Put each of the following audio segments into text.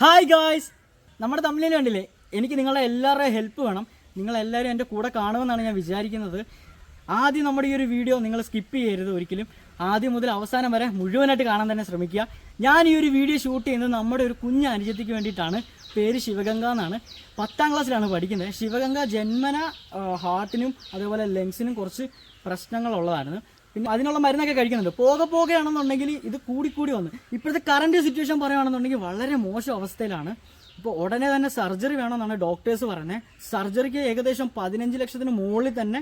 Hi guys നമ്മുടെ തമ്മിലേ കണ്ടില്ലേ? എനിക്ക് നിങ്ങളെ എല്ലാവരുടെയും ഹെൽപ്പ് വേണം. നിങ്ങളെല്ലാവരും എന്റെ കൂടെ കാണുമെന്നാണ് ഞാൻ വിചാരിക്കുന്നത്. ആദ്യം നമ്മുടെ ഈ ഒരു വീഡിയോ നിങ്ങൾ സ്കിപ്പ് ചെയ്യരുത് ഒരിക്കലും. ആദ്യം മുതൽ അവസാനം വരെ മുഴുവനായിട്ട് കാണാൻ തന്നെ ശ്രമിക്കുക. ഞാൻ ഈ ഒരു വീഡിയോ ഷൂട്ട് ചെയ്യുന്നത് നമ്മുടെ ഒരു കുഞ്ഞ് അനുജത്തിക്ക് വേണ്ടിയിട്ടാണ്. പേര് ശിവഗംഗ എന്നാണ്. പത്താം ക്ലാസ്സിലാണ് പഠിക്കുന്നത്. ശിവഗംഗ ജന്മന ഹാർട്ടിനും അതേപോലെ ലങ്സിനും കുറച്ച് പ്രശ്നങ്ങളുള്ളതായിരുന്നു. പിന്നെ അതിനുള്ള മരുന്നൊക്കെ കഴിക്കുന്നുണ്ട്. പോകെ പോകെയാണെന്നുണ്ടെങ്കിൽ ഇത് കൂടിക്കൂടി വന്നു. ഇപ്പോഴത്തെ കറണ്ട് സിറ്റുവേഷൻ പറയുകയാണെന്നുണ്ടെങ്കിൽ വളരെ മോശം അവസ്ഥയിലാണ്. ഇപ്പോൾ ഉടനെ തന്നെ സർജറി വേണമെന്നാണ് ഡോക്ടേഴ്സ് പറയുന്നത് സർജറിക്ക് ഏകദേശം പതിനഞ്ച് ലക്ഷത്തിന് മുകളിൽ തന്നെ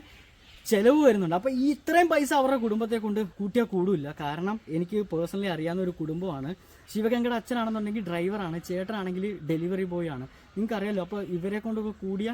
ചിലവ് വരുന്നുണ്ട്. അപ്പോൾ ഈ ഇത്രയും പൈസ അവരുടെ കുടുംബത്തെ കൊണ്ട് കൂട്ടിയാൽ കൂടില്ല കാരണം എനിക്ക് പേഴ്സണലി അറിയാവുന്ന ഒരു കുടുംബമാണ്. ശിവഗംഗയുടെ അച്ഛനാണെന്നുണ്ടെങ്കിൽ ഡ്രൈവറാണ് ചേട്ടനാണെങ്കിൽ ഡെലിവറി ബോയ് ആണ്. നിങ്ങൾക്കറിയാലോ അപ്പോൾ ഇവരെ കൊണ്ടൊക്കെ കൂടിയ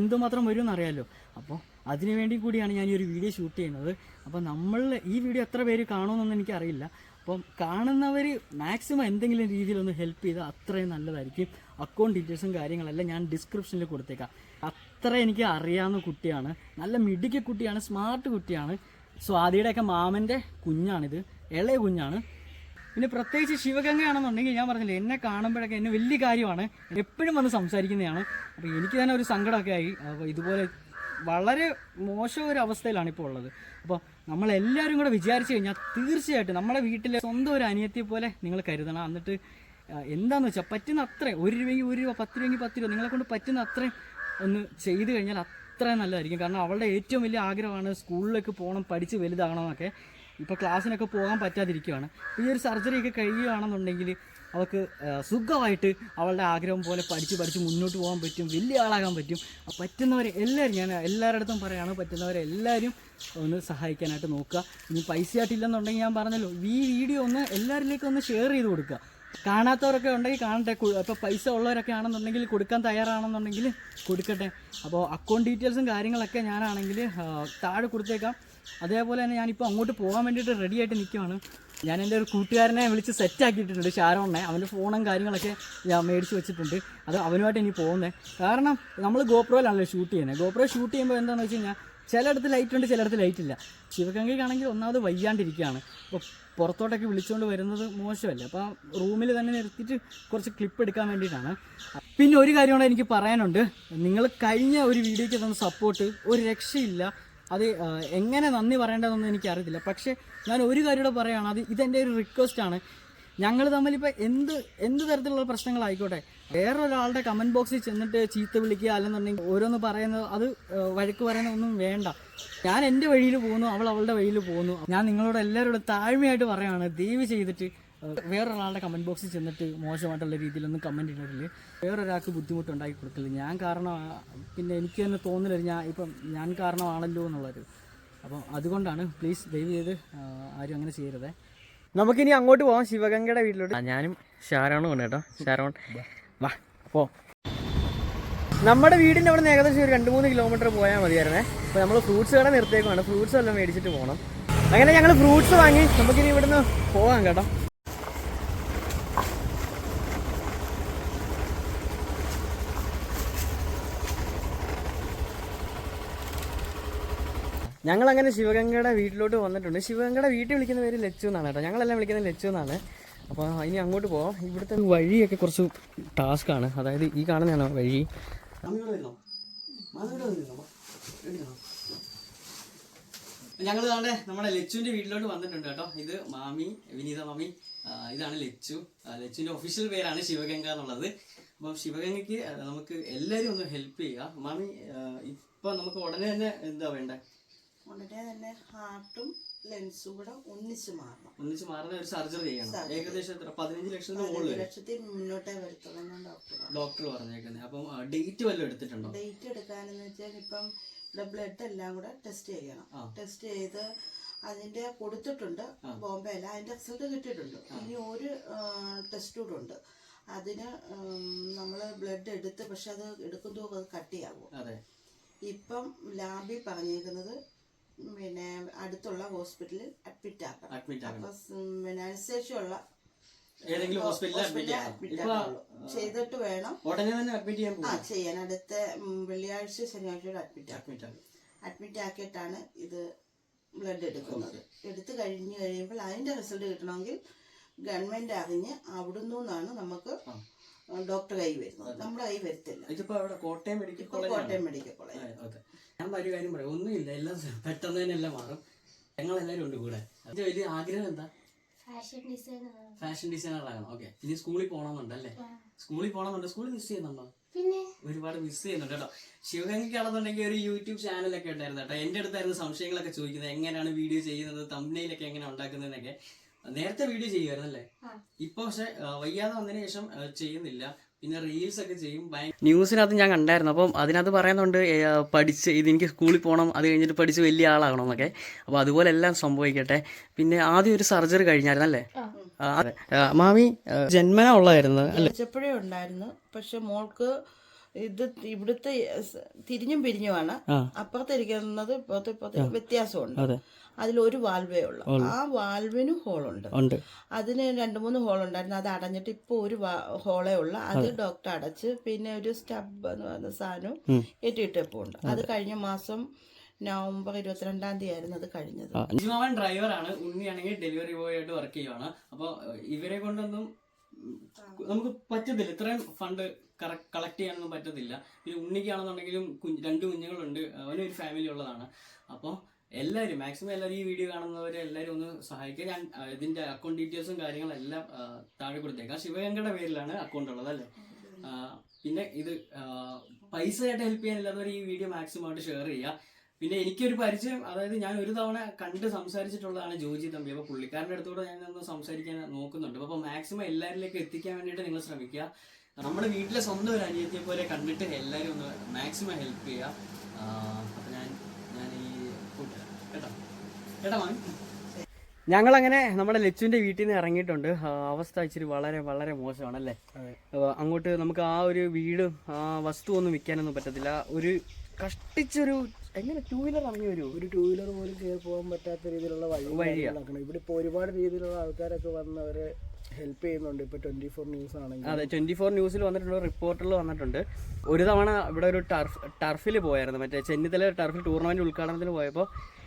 എന്തുമാത്രം വരും എന്നറിയാമല്ലോ അപ്പോൾ അതിനു വേണ്ടി കൂടിയാണ് ഞാൻ ഈ ഒരു വീഡിയോ ഷൂട്ട് ചെയ്യുന്നത്. അപ്പോൾ നമ്മൾ ഈ വീഡിയോ എത്ര പേര് കാണുമെന്നൊന്നും എനിക്കറിയില്ല. അപ്പം കാണുന്നവർ മാക്സിമം എന്തെങ്കിലും രീതിയിലൊന്ന് ഹെൽപ്പ് ചെയ്താൽ അത്രയും നല്ലതായിരിക്കും. അക്കൗണ്ട് ഡീറ്റെയിൽസും കാര്യങ്ങളെല്ലാം ഞാൻ ഡിസ്ക്രിപ്ഷനിൽ കൊടുത്തേക്കാം. അത്ര എനിക്ക് അറിയാവുന്ന കുട്ടിയാണ്. നല്ല മിടുക്കി കുട്ടിയാണ് സ്മാർട്ട് കുട്ടിയാണ്. സ്വാതിയുടെയൊക്കെ മാമന്റെ കുഞ്ഞാണിത്. ഇളയ കുഞ്ഞാണ്. പിന്നെ പ്രത്യേകിച്ച് ശിവഗംഗയാണെന്നുണ്ടെങ്കിൽ ഞാൻ പറഞ്ഞില്ല എന്നെ കാണുമ്പോഴൊക്കെ എന്നെ വലിയ കാര്യമാണ്. എപ്പോഴും വന്ന് സംസാരിക്കുന്നതാണ്. അപ്പോൾ എനിക്ക് തന്നെ ഒരു സങ്കടമൊക്കെ ആയി. അപ്പോൾ ഇതുപോലെ വളരെ മോശം ഒരു അവസ്ഥയിലാണ് ഇപ്പോൾ ഉള്ളത്. അപ്പോൾ നമ്മളെല്ലാവരും കൂടെ വിചാരിച്ചു കഴിഞ്ഞാൽ തീർച്ചയായിട്ടും നമ്മുടെ വീട്ടിലെ സ്വന്തം ഒരു അനിയത്തിയെ പോലെ നിങ്ങൾ കരുതണം. എന്നിട്ട് എന്താണെന്ന് വെച്ചാൽ പറ്റുന്ന അത്രയും ഒരു രൂപയെങ്കിൽ ഒരു രൂപ പത്ത് രൂപയെങ്കിൽ പത്ത് രൂപ നിങ്ങളെ കൊണ്ട് പറ്റുന്ന അത്രയും ഒന്ന് ചെയ്തു കഴിഞ്ഞാൽ അത്രയും നല്ലതായിരിക്കും. കാരണം അവളുടെ ഏറ്റവും വലിയ ആഗ്രഹമാണ് സ്കൂളിലേക്ക് പോകണം പഠിച്ച് വലുതാകണം എന്നൊക്കെ. ഇപ്പോൾ ക്ലാസ്സിനൊക്കെ പോകാൻ പറ്റാതിരിക്കുകയാണ് ഈ ഒരു സർജറിയൊക്കെ കഴിയുകയാണെന്നുണ്ടെങ്കിൽ അവൾക്ക് സുഖമായിട്ട് അവളുടെ ആഗ്രഹം പോലെ പഠിച്ച് പഠിച്ച് മുന്നോട്ട് പോകാൻ പറ്റും വലിയ ആളാകാൻ പറ്റും. അപ്പോൾ പറ്റുന്നവരെ എല്ലാവരും ഞാൻ എല്ലാവരുടെ പറയുകയാണ് പറ്റുന്നവരെ എല്ലാവരും ഒന്ന് സഹായിക്കാനായിട്ട് നോക്കുക. ഇനി പൈസ ആയിട്ടില്ലെന്നുണ്ടെങ്കിൽ ഞാൻ പറഞ്ഞല്ലോ ഈ വീഡിയോ ഒന്ന് എല്ലാവരിലേക്കും ഒന്ന് ഷെയർ ചെയ്ത് കൊടുക്കുക. കാണാത്തവരൊക്കെ ഉണ്ടെങ്കിൽ കാണട്ടെ ഇപ്പോൾ പൈസ ഉള്ളവരൊക്കെ ആണെന്നുണ്ടെങ്കിൽ കൊടുക്കാൻ തയ്യാറാണെന്നുണ്ടെങ്കിൽ കൊടുക്കട്ടെ. അപ്പോൾ അക്കൗണ്ട് ഡീറ്റെയിൽസും കാര്യങ്ങളൊക്കെ ഞാനാണെങ്കിൽ താഴെ കൊടുത്തേക്കാം. അതേപോലെ തന്നെ ഞാനിപ്പോൾ അങ്ങോട്ട് പോകാൻ വേണ്ടിയിട്ട് റെഡി ആയിട്ട് നിൽക്കുകയാണ് ഞാൻ എന്റെ ഒരു കൂട്ടുകാരനെ വിളിച്ച് സെറ്റ് ആക്കിയിട്ടുണ്ട് ഷാരോണിനെ. അവന്റെ ഫോണും കാര്യങ്ങളൊക്കെ ഞാൻ മേടിച്ച് വെച്ചിട്ടുണ്ട്. അത് അവനുമായിട്ട് ഇനി പോകുന്നത് കാരണം നമ്മൾ ഗോപ്രോയിലാണല്ലോ ഷൂട്ട് ചെയ്യുന്നത് ഗോപ്രോ ഷൂട്ട് ചെയ്യുമ്പോൾ എന്താണെന്ന് വെച്ച് കഴിഞ്ഞാൽ ചിലയിടത്ത് ലൈറ്റ് ഉണ്ട് ചിലയിടത്ത് ലൈറ്റ് ഇല്ല. ശിവഗംഗയ്ക്കാണെങ്കിൽ ഒന്നാമത് വയ്യാണ്ടിരിക്കുകയാണ്. അപ്പോൾ പുറത്തോട്ടൊക്കെ വിളിച്ചുകൊണ്ട് വരുന്നത് മോശമല്ല? അപ്പോൾ റൂമിൽ തന്നെ നിർത്തിയിട്ട് കുറച്ച് ക്ലിപ്പ് എടുക്കാൻ വേണ്ടിയിട്ടാണ്. പിന്നെ ഒരു കാര്യമാണ് എനിക്ക് പറയാനുണ്ട്. നിങ്ങൾ കഴിഞ്ഞ ഒരു വീഡിയോയ്ക്ക് തന്ന സപ്പോർട്ട് ഒരു രക്ഷയില്ല. അത് എങ്ങനെ നന്ദി പറയേണ്ടതെന്നൊന്നും എനിക്കറിയത്തില്ല. പക്ഷേ ഞാൻ ഒരു കാര്യം കൂടെ പറയുകയാണ് അത് ഇതെന്റെ ഒരു റിക്വസ്റ്റ് ആണ്. ഞങ്ങൾ തമ്മിലിപ്പോൾ എന്ത് എന്ത് തരത്തിലുള്ള പ്രശ്നങ്ങളായിക്കോട്ടെ? വേറൊരാളുടെ കമന്റ് ബോക്സിൽ ചെന്നിട്ട് ചീത്ത വിളിക്കുക അല്ലെന്നുണ്ടെങ്കിൽ ഓരോന്ന് പറയുന്നത് അത് വഴക്ക് പറയുന്ന ഒന്നും വേണ്ട. ഞാൻ എന്റെ വഴിയിൽ പോകുന്നു അവൾ അവളുടെ വഴിയിൽ പോകുന്നു. ഞാൻ നിങ്ങളോട് എല്ലാവരോടും താഴ്മയായിട്ട് പറയുകയാണ്. ദയവ് ചെയ്തിട്ട് വേറൊരാളുടെ കമന്റ് ബോക്സിൽ ചെന്നിട്ട് മോശമായിട്ടുള്ള രീതിയിലൊന്നും കമന്റ് ഇടരുത്. വേറൊരാൾക്ക് ബുദ്ധിമുട്ടുണ്ടാക്കി കൊടുക്കില്ല ഞാൻ കാരണം പിന്നെ എനിക്ക് തന്നെ തോന്നില്ല ഞാൻ ഇപ്പം ഞാൻ കാരണമാണല്ലോ എന്നുള്ളൊരു അപ്പം അതുകൊണ്ടാണ് പ്ലീസ് ദയവ് ചെയ്ത് ആരും അങ്ങനെ ചെയ്യരുതേ. നമുക്കിനി അങ്ങോട്ട് പോവാം. ശിവഗംഗയുടെ വീട്ടിലോട്ട്. ഞാനും ഷാരോണും ഉണ്ട് കേട്ടോ. ഷാരോൺ. വാ പോ. നമ്മുടെ വീടിന്റെ അവിടെ നിന്ന് ഏകദേശം ഒരു രണ്ട് മൂന്ന് കിലോമീറ്റർ പോയാൽ മതിയായിരുന്നേ. അപ്പോൾ നമ്മൾ ഫ്രൂട്ട്സ് കട നിർത്തേക്കുവാണ് ഫ്രൂട്ട്സ് എല്ലാം മേടിച്ചിട്ട് പോകണം അങ്ങനെ ഞങ്ങൾ ഫ്രൂട്ട്സ് വാങ്ങി. നമുക്കിനി ഇവിടുന്ന് പോകാം കേട്ടോ. ഞങ്ങൾ അങ്ങനെ ശിവഗംഗയുടെ വീട്ടിലോട്ട് വന്നിട്ടുണ്ട്. ശിവഗംഗയുടെ വീട്ടിൽ വിളിക്കുന്ന പേര് ലച്ചു എന്നാണ് കേട്ടോ. ഞങ്ങളെല്ലാം വിളിക്കുന്നത് ലച്ചു എന്നാണ്. അപ്പോൾ ഇനി അങ്ങോട്ട് പോവാം. ഇവിടുത്തെ വഴിയൊക്കെ കുറച്ച് ടാസ്ക് ആണ്. അതായത് ഈ കാണുന്നതാണ് വഴി. ഞങ്ങൾ താണ്ടെ നമ്മുടെ ലച്ചുവിന്റെ വീട്ടിലോട്ട് വന്നിട്ടുണ്ട് കേട്ടോ. ഇത് മാമി വിനീത മാമി. ഇതാണ് ലച്ചു. ലച്ചുവിന്റെ ഒഫീഷ്യൽ പേരാണ് ശിവഗംഗ എന്നുള്ളത്. അപ്പം ശിവഗംഗയ്ക്ക് നമുക്ക് എല്ലാവരും ഒന്ന് ഹെൽപ്പ് ചെയ്യുക മാമി ഇപ്പം നമുക്ക് ഉടനെ തന്നെ എന്താ വേണ്ടേ? ഉടനെ തന്നെ ഹാർട്ടും ലെൻസും കൂടെ ഒന്നിച്ച് മാറണം. ഒന്നിച്ച് മാറുന്ന ഒരു സർജറി ചെയ്യണം. ഏകദേശം എത്ര? പതിനഞ്ച് ലക്ഷം മുകളിൽ ലക്ഷത്തിൽ മുന്നോട്ടേ വരുത്തണം ഡോക്ടർ ഡോക്ടർ പറഞ്ഞേക്കുന്നത്. അപ്പം ഡേറ്റ് വല്ലതും എടുത്തിട്ടുണ്ടോ? ഡേറ്റ് എടുക്കാനെന്ന് വെച്ചാൽ ഇപ്പം ഇവിടെ ബ്ലഡ് എല്ലാം കൂടെ ടെസ്റ്റ് ചെയ്യണം. ടെസ്റ്റ് ചെയ്ത് അതിന്റെ കൊടുത്തിട്ടുണ്ട് ബോംബെയിൽ അതിന്റെ റിസൾട്ട് കിട്ടിയിട്ടുണ്ട്. ഇനി ഒരു ടെസ്റ്റ് കൂടെ ഉണ്ട്. അതിന് നമ്മൾ ബ്ലഡ് എടുത്ത് പക്ഷെ അത് എടുക്കുമ്പോൾ അത് കട്ടിയാകും ഇപ്പം ലാബിൽ പറഞ്ഞേക്കുന്നത് പിന്നെ അടുത്തുള്ള ഹോസ്പിറ്റലിൽ അഡ്മിറ്റ് ആക്കാം അഡ്മിറ്റ് ആക്കണം. പിന്നെ അനുസരിച്ചുള്ള ഏതെങ്കിലും ഹോസ്പിറ്റലിൽ അഡ്മിറ്റ് ചെയ്തിട്ട് വേണം. ഉടനെ തന്നെ അഡ്മിറ്റ് ചെയ്യാൻ ആ ചെയ്യാൻ. അടുത്ത വെള്ളിയാഴ്ച ശനിയാഴ്ച അഡ്മിറ്റ് അഡ്മിറ്റ് അഡ്മിറ്റ് ആക്കിയിട്ടാണ് ഇത് ബ്ലഡ് എടുക്കുന്നത്. എടുത്തു കഴിഞ്ഞ് കഴിയുമ്പോൾ അതിന്റെ റിസൾട്ട് കിട്ടണമെങ്കിൽ ഗവൺമെന്റ് അറിഞ്ഞ് അവിടുന്ന് നിന്നാണ് നമുക്ക്. ഡോക്ടർ കൈ വരുന്നത്. നമ്മുടെ കൈ വരത്തില്ല. Kottayam medical Kottayam medical college. ഞാൻ ഒരു കാര്യം പറയാം. ഒന്നുമില്ല എല്ലാം പെട്ടെന്ന് തന്നെ എല്ലാം മാറും. ഞങ്ങൾ ഞങ്ങളെല്ലാവരും ഉണ്ട് കൂടെ. അതിന്റെ വലിയ ആഗ്രഹം എന്താ? ഫാഷൻ ഡിസൈനർ ഫാഷൻ ഡിസൈനർ ആകണം. ഓക്കെ ഇനി സ്കൂളിൽ പോകണമെന്നുണ്ടല്ലേ സ്കൂളിൽ പോകണമെന്നുണ്ട് സ്കൂളിൽ മിസ് ചെയ്യുന്നുണ്ടോ? പിന്നെ? ഒരുപാട് മിസ് ചെയ്യുന്നുണ്ട് കേട്ടോ. ശിവഗംഗയ്ക്കാണെന്നുണ്ടെങ്കിൽ ഒരു യൂട്യൂബ് ചാനലൊക്കെ ഉണ്ടായിരുന്നു കേട്ടോ. എന്റെ അടുത്തായിരുന്നു സംശയങ്ങളൊക്കെ ചോദിക്കുന്നത്. എങ്ങനെയാണ് വീഡിയോ ചെയ്യുന്നത്? തമ്പനയിലൊക്കെ എങ്ങനെ ഉണ്ടാക്കുന്നതെന്നൊക്കെ. നേരത്തെ വീഡിയോ ചെയ്യുമായിരുന്നു അല്ലേ? ഇപ്പൊ പക്ഷെ വയ്യാതെ വന്നതിന് ശേഷം ചെയ്യുന്നില്ല. പിന്നെ റീൽസ് ഒക്കെ ചെയ്യും ന്യൂസിനകത്ത് ഞാൻ കണ്ടായിരുന്നു. അപ്പം അതിനകത്ത് പറയുന്നുണ്ട് പഠിച്ച് ഇത് എനിക്ക് സ്കൂളിൽ പോകണം അത് കഴിഞ്ഞിട്ട് പഠിച്ച് വലിയ ആളാകണം എന്നൊക്കെ. അപ്പോൾ അതുപോലെ എല്ലാം സംഭവിക്കട്ടെ. പിന്നെ ആദ്യം ഒരു സർജറി കഴിഞ്ഞായിരുന്നു അല്ലേ? ആ, മാമി ജന്മന ഉള്ളതായിരുന്നു അല്ലേ? ഉണ്ടായിരുന്നു. പക്ഷെ മോൾക്ക് ഇത് ഇവിടുത്തെ തിരിഞ്ഞും പിരിഞ്ഞുമാണ്. അപ്പുറത്തിരിക്കുന്നത് ഇപ്പുറത്തെ ഇപ്പുറത്തെ വ്യത്യാസമുണ്ട്. അതിൽ ഒരു വാൽവേ ഉള്ളു. ആ വാൽവിനും ഹോളുണ്ട് ഉണ്ട്. അതിന് രണ്ട് മൂന്ന് ഹോൾ ഉണ്ടായിരുന്നു. അത് അടഞ്ഞിട്ട് ഇപ്പോൾ ഒരു ഹോളേ ഉള്ളു. അത് ഡോക്ടർ അടച്ച് പിന്നെ ഒരു സ്റ്റബ് എന്ന് പറയുന്ന സാധനം കെട്ടിയിട്ടിപ്പോൾ ഉണ്ട്. അത് കഴിഞ്ഞ മാസം നവംബർ ഇരുപത്തിരണ്ടാം തീയതി ആയിരുന്നു അത് കഴിഞ്ഞത്. ഡ്രൈവറാണ് ഉണ്ണിയാണെങ്കിൽ ഡെലിവറി ബോയ് ആയിട്ട് വർക്ക് ചെയ്യുവാണ്. അപ്പോൾ ഇവരെ കൊണ്ടൊന്നും നമുക്ക് പറ്റത്തില്ല. ഇത്രയും ഫണ്ട് കളക്ട് ചെയ്യാനൊന്നും പറ്റത്തില്ല. പിന്നെ ഉണ്ണിക്കാണെന്നുണ്ടെങ്കിലും കുഞ്ഞ് രണ്ട് കുഞ്ഞുങ്ങളുണ്ട്. അവനൊരു ഫാമിലി ഉള്ളതാണ്. അപ്പോൾ എല്ലാവരും മാക്സിമം എല്ലാവരും ഈ വീഡിയോ കാണുന്നവരെ എല്ലാവരും ഒന്ന് സഹായിക്കുക ഞാൻ ഇതിന്റെ അക്കൗണ്ട് ഡീറ്റെയിൽസും കാര്യങ്ങളെല്ലാം താഴെ കൊടുത്തേക്കാം. ശിവഗംഗയുടെ പേരിലാണ് അക്കൗണ്ട് ഉള്ളത് അല്ലേ? പിന്നെ ഇത് ആ, പൈസ ആയിട്ട് ഹെൽപ്പ് ചെയ്യാനില്ലാത്തവർ ഈ വീഡിയോ മാക്സിമം ആയിട്ട് ഷെയർ ചെയ്യുക. പിന്നെ എനിക്കൊരു പരിചയം അതായത് ഞാൻ ഒരു തവണ കണ്ട് സംസാരിച്ചിട്ടുള്ളതാണ് ജോജി തമ്പി. അപ്പോൾ പുള്ളിക്കാരന്റെ അടുത്തോടെ ഞാൻ ഒന്ന് സംസാരിക്കാൻ നോക്കുന്നുണ്ട്. അപ്പോൾ മാക്സിമം എല്ലാവരിലേക്ക് എത്തിക്കാൻ വേണ്ടിയിട്ട് നിങ്ങൾ ശ്രമിക്കുക. നമ്മുടെ വീട്ടിലെ സ്വന്തം ഒരു അനിയത്തിയെ പോലെ കണ്ടിട്ട് എല്ലാവരും ഒന്ന് മാക്സിമം ഹെൽപ്പ് ചെയ്യുക. അപ്പോൾ ഞാൻ ഞാൻ ഈ കേട്ടോ. കേട്ടോ മാം ഞങ്ങളങ്ങനെ നമ്മുടെ ലച്ചുവിന്റെ വീട്ടിൽ നിന്ന് ഇറങ്ങിയിട്ടുണ്ട്. ആ, അവസ്ഥ ഇച്ചിരി വളരെ വളരെ മോശമാണ് അല്ലേ അങ്ങോട്ട് നമുക്ക് ആ ഒരു വീടും ആ വസ്തു ഒന്നും വിൽക്കാനൊന്നും പറ്റത്തില്ല. ഒരു കഷ്ടിച്ചൊരു എങ്ങനെ ടൂ വീലർ ഇറങ്ങി വരുമോ ഒരു ടൂ വീലർ പോലും കയറി പോകാൻ പറ്റാത്ത രീതിയിലുള്ള വഴി വഴിയാക്കണം ഇവിടെ ഇപ്പോൾ ഒരുപാട് രീതിയിലുള്ള ആൾക്കാരൊക്കെ വന്ന് അവരെ ഹെൽപ്പ് ചെയ്യുന്നുണ്ട്. ഇപ്പോൾ ട്വന്റി ഫോർ ന്യൂസ് ആണെങ്കിൽ അതെ ട്വന്റി ഫോർ ന്യൂസിൽ വന്നിട്ടുള്ള റിപ്പോർട്ടിൽ വന്നിട്ടുണ്ട്. ഒരു തവണ ഇവിടെ ഒരു ടർഫ് ടർഫിൽ പോയായിരുന്നു. മറ്റേ ചെന്നിത്തല ടർഫിൽ ടൂർണമെന്റ് ഉദ്ഘാടനത്തിന് പോയപ്പോൾ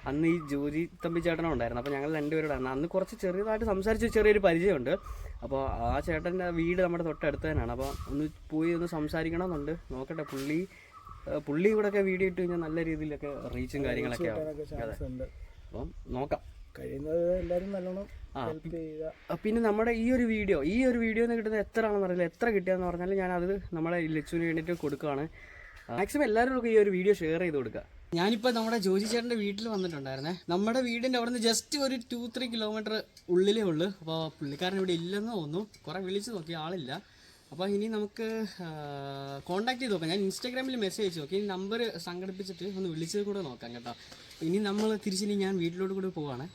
അന്ന് ഈ ജോജി തമ്പി ചേട്ടനും ഉണ്ടായിരുന്നു. അപ്പോൾ ഞങ്ങൾ രണ്ടുപേരോടാണ് അന്ന് കുറച്ച് ചെറിയതായിട്ട് സംസാരിച്ച് ചെറിയൊരു പരിചയമുണ്ട്. അപ്പോൾ ആ ചേട്ടന്റെ വീട് നമ്മുടെ തൊട്ടടുത്ത് തന്നെയാണ്. അപ്പോൾ ഒന്ന് പോയി ഒന്ന് സംസാരിക്കണമെന്നുണ്ട്. നോക്കട്ടെ പുള്ളി പുള്ളി ഇവിടെ ഒക്കെ വീഡിയോ ഇട്ട് കഴിഞ്ഞാൽ നല്ല രീതിയിലൊക്കെ റീച്ചും കാര്യങ്ങളൊക്കെ ആവും. അപ്പം നോക്കാം. കഴിയുന്നത് എല്ലാവരും നല്ലോണം പിന്നെ നമ്മുടെ ഈ ഒരു വീഡിയോ ഈ ഒരു വീഡിയോ നിന്ന് കിട്ടുന്നത് എത്ര ആണെന്ന് അറിയില്ല. എത്ര കിട്ടിയെന്ന് പറഞ്ഞാൽ ഞാൻ അത് നമ്മളെ ലച്ചുവിന് വേണ്ടിയിട്ട് കൊടുക്കുകയാണ് മാക്സിമം എല്ലാവരും ഈ ഒരു വീഡിയോ ഷെയർ ചെയ്ത് കൊടുക്കുക ഞാനിപ്പോൾ നമ്മുടെ ജോജി ചേട്ടന്റെ വീട്ടിൽ വന്നിട്ടുണ്ടായിരുന്നേ. നമ്മുടെ വീടിന്റെ അവിടെ നിന്ന് ജസ്റ്റ് ഒരു ടു ത്രീ കിലോമീറ്റർ ഉള്ളിലേ ഉള്ളൂ. അപ്പോൾ പുള്ളിക്കാരൻ ഇവിടെ ഇല്ലെന്ന് തോന്നുന്നു. കുറേ വിളിച്ച് നോക്കി ആളില്ല. അപ്പോൾ ഇനി നമുക്ക് കോൺടാക്ട് ചെയ്ത് നോക്കാം. ഞാൻ ഇൻസ്റ്റാഗ്രാമിൽ മെസ്സേജ് അയച്ചു. നോക്കി ഇനി നമ്പർ സംഘടിപ്പിച്ചിട്ട് ഒന്ന് വിളിച്ചത് കൂടെ നോക്കാം കേട്ടോ. ഇനി നമ്മൾ തിരിച്ചിനി ഞാൻ വീട്ടിലോട്ട് കൂടെ പോവാണ്.